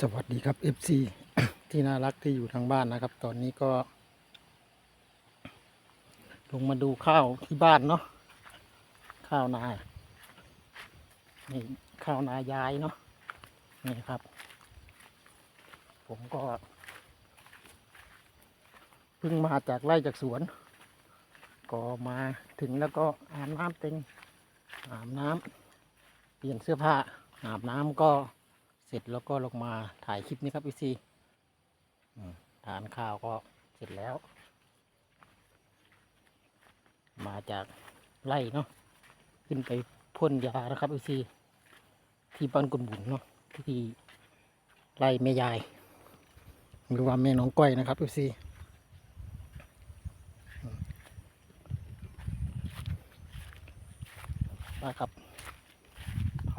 สวัสดีครับ FC ที่น่ารักที่อยู่ทางบ้านนะครับ ตอนนี้ก็ ลงมาดูข้าวที่บ้านเนาะข้าวนานี่ข้าวนายายเนาะนี่ครับ ผมก็เพิ่งมาจากไร่จากสวน ก็มาถึงแล้วก็อาบน้ำเต็งอาบน้ำเปลี่ยนเสื้อผ้าอาบน้ำก็ เสร็จแล้วก็ลงมาถ่ายคลิปนี้ครับพี่ซีอืมทานข้าวก็เสร็จแล้ว มาจากไร่เนาะขึ้นไปพ่นยานะครับพี่ซีที่บ้านกุนบุญเนาะที่ไร่แม่ยายหรือว่าแม่น้องก้อยนะครับพี่ซีมาครับ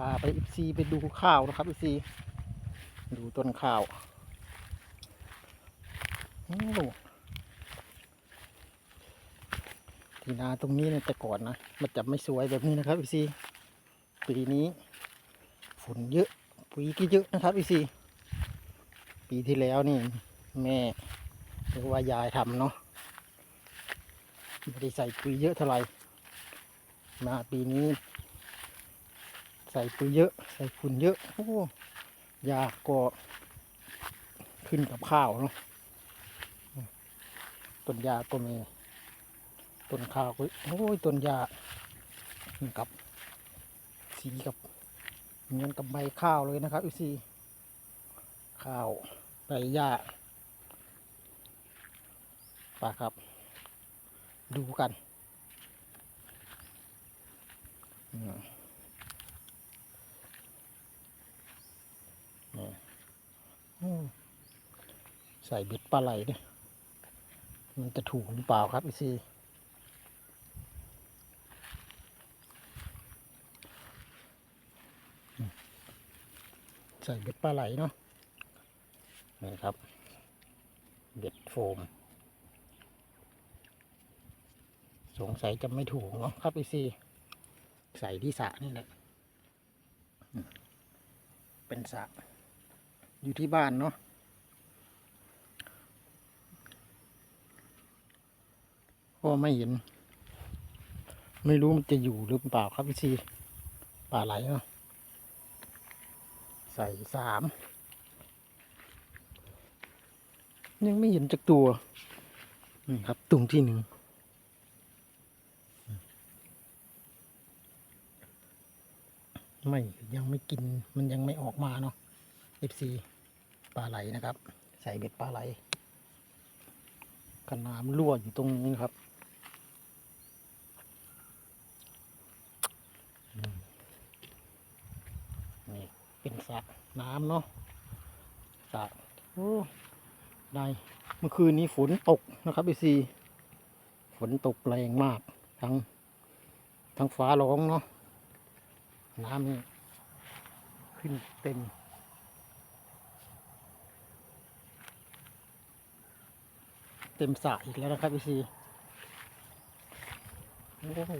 าไปอีซีไปดูข้าวนะครับอีซีดูต้นข้าวโอ้ที่นาตรงนี้เนี่ยแต่ก่อนนะ มันจะไม่สวยแบบนี้นะครับอีซีปีนี้ฝนเยอะปุ๋ยก็เยอะนะครับอีซีปีที่แล้วนี่แม่หรือว่ายายทำเนาะไม่ได้ใส่ปุ๋ยเยอะเท่าไหร่มาปีนี้ ใส่ปุ๋ยเยอะ ใส่ฝุ่นเยอะโอ้ยาก็ขึ้นกับข้าวเนาะต้นยาก็มีต้นข้าวก็โอ้ยต้นยาขึ้นกับสีกับเหมือนกับใบข้าวเลยนะครับอีซีข้าวใบหญ้าป่าครับ ดูกัน อืม อืม ใส่เบ็ดปลาไหลเนี่ยมันจะถูกหรือเปล่าครับอีซีใส่เบ็ดปลาไหลเนาะนี่ครับ เบ็ดโฟม สงสัยจะไม่ถูกเนาะครับอีซีใส่ที่สระนี่แหละ เป็นสระ อยู่ที่บ้านเนาะก็ไม่เห็น ไม่รู้มันจะอยู่หรือเปล่าครับพี่ซีป่าไหลเนาะใส่สามยังไม่เห็นจักตัวนี่ครับตุ่มที่หนึ่งไม่ยังไม่กินมันยังไม่ออกมาเนาะ FC ปลาไหลนะครับ ใส่เบ็ดปลาไหลกันน้ำรั่วอยู่ตรงนี้นครับนี่เป็นสระน้ำเนาะสระโอ้ได้เมื่อคืนนี้ฝนตกนะครับ FC ฝนตกแรงมาก ทั้งทั้งฟ้าร้องเนาะน้ำนี่ขึ้นเต็ม เต็มสระอีกแล้วนะครับพี่ซีโอ้โห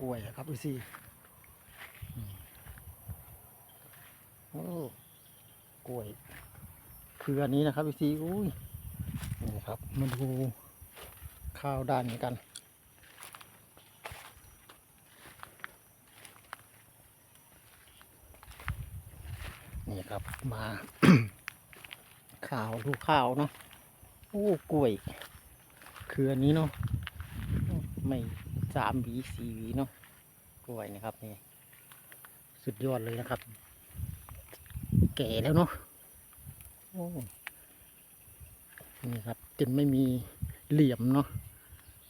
กล้วยอะครับพี่ซีโอ้กล้วยคืออันนี้นะครับพี่ซีอุ้ยนี่ครับมาดูข้าวด้านนี้กันนี่ครับมา ข้าวดูข้าวเนาะ อ้กล้วยคืออันนี้เนาะไม่สามหวีสี่หวีเนาะกล้วยนะครับนี่สุดยอดเลยนะครับ แก่แล้วเนาะโอ้นี่ครับจนไม่มีเหลี่ยมเนาะ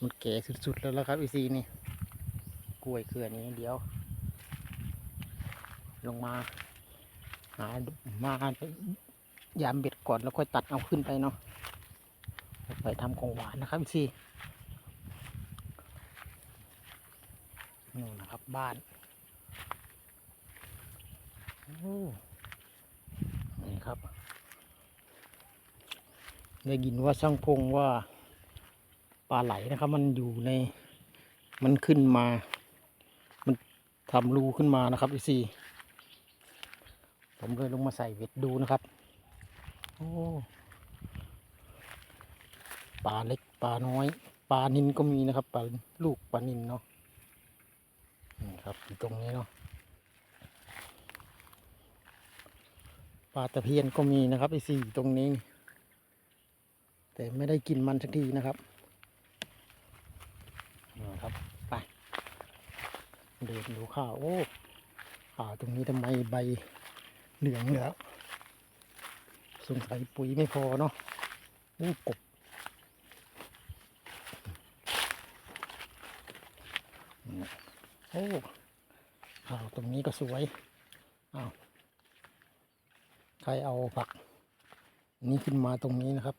มันแก่สุดๆแล้วละครับอีซีนี่กล้วยคืออันนี้เดี๋ยว ลงมาหาดูมายามเบ็ดก่อนแล้วค่อยตัดเอาขึ้นไปเนาะ ไปทำของหวานนะครับพี่นี่นะครับบ้านนี่ครับ ได้ยินว่าช่างพงว่าปลาไหลนะครับ มันอยู่ในมันขึ้นมา มันทำรูขึ้นมานะครับพี่ซีผมเลยลงมาใส่เบ็ดดูนะครับ โอ้ ปลาเล็กปลาน้อย ปลานินก็มีนะครับปลาลูกปลานินเนาะนี่ครับอยู่ตรงนี้เนาะปลาตะเพียนก็มีนะครับไอสี่ตรงนี้ แต่ไม่ได้กินมันสักทีนะครับนะครับไปเดินดูข้าวโอ้ข้าวตรงนี้ทำไมใบเหลืองแล้วสงสัยปุ๋ยไม่พอเนาะโอ้กบ โอ้ข้าวตรงนี้ก็สวยอ้าวใครเอาผัก นี้ขึ้นมาตรงนี้นะครับ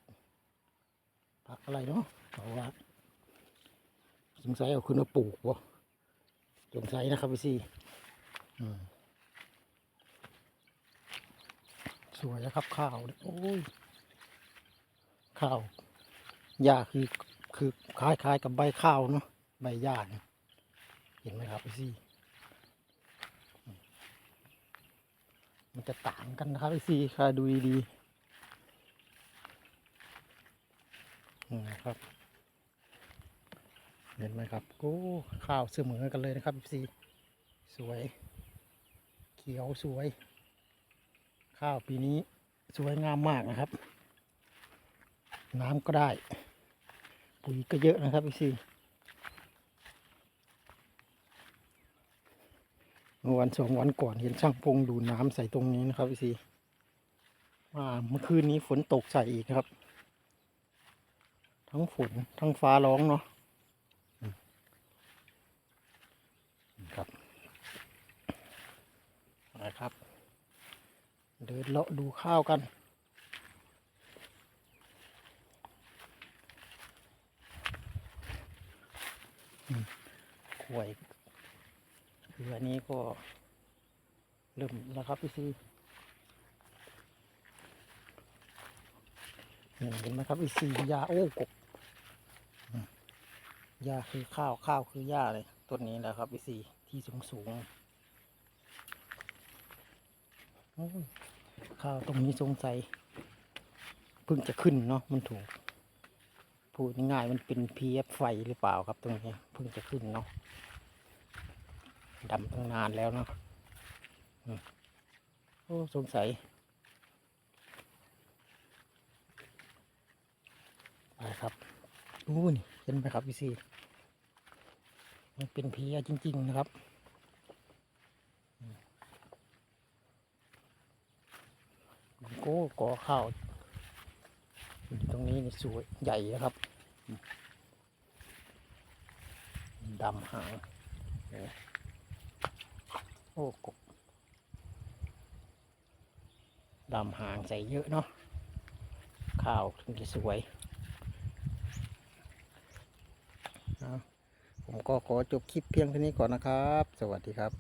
ผักอะไรเนาะเอาว่าสงสัยเอาขึ้นมาปลูกวะสงสัยนะครับพี่ซีอืมสวยนะครับข้าวโอ้ยข้าวหญ้าคือคือคล้ายคล้ายๆกับใบข้าวเนาะใบหญ้าเนี่ย เห็นไหมครับพี่ซีอืมมันจะต่างกันนะครับพี่ซีค่ะดูดีๆนะครับเห็นไหมครับโอ้ข้าวเสมอกันเลยนะครับพี่ซีสวย เขียวสวย ข้าวปีนี้สวยงามมากนะครับ น้ำก็ได้ ปุ๋ยก็เยอะนะครับพี่ซี เมื่อวันสองวันก่อนเห็นช่างพงดูดน้ำใส่ตรงนี้นะครับพี่ซีว่าเมื่อคืนนี้ฝนตกใส่อีกนะครับ ทั้งฝนทั้งฟ้าร้องเนาะครับนะครับ เดินเลาะดูข้าวกันอืมกล้วย คืออันนี้ก็เริ่มแล้วครับพี่ซีนี่เห็นไหมครับพี่ซียาโอ้กบยาคือข้าวข้าวคือหญ้าเลยต้นนี้แหละครับพี่ซีที่สูงสูงข้าวตรงนี้สงสัยเพิ่งจะขึ้นเนาะมันถูก พูดง่ายมันเป็นพีเอฟไฟหรือเปล่าครับตรงนี้เพิ่งจะขึ้นเนาะ ดำตั้งนานแล้วเนาะโอ้สงสัยไปครับอู้นี่เห็นไหมครับพี่ซีมันเป็นเพียจริง ๆ นะครับมันโก้ก่อข้าวตรงนี้นี่สวยใหญ่นะครับดำหางเออ โอ้กบดำหางใส่เยอะเนาะข้าวถึงจะสวยเอาผมก็ขอจบคลิปเพียงเท่านี้ก่อนนะครับ สวัสดีครับ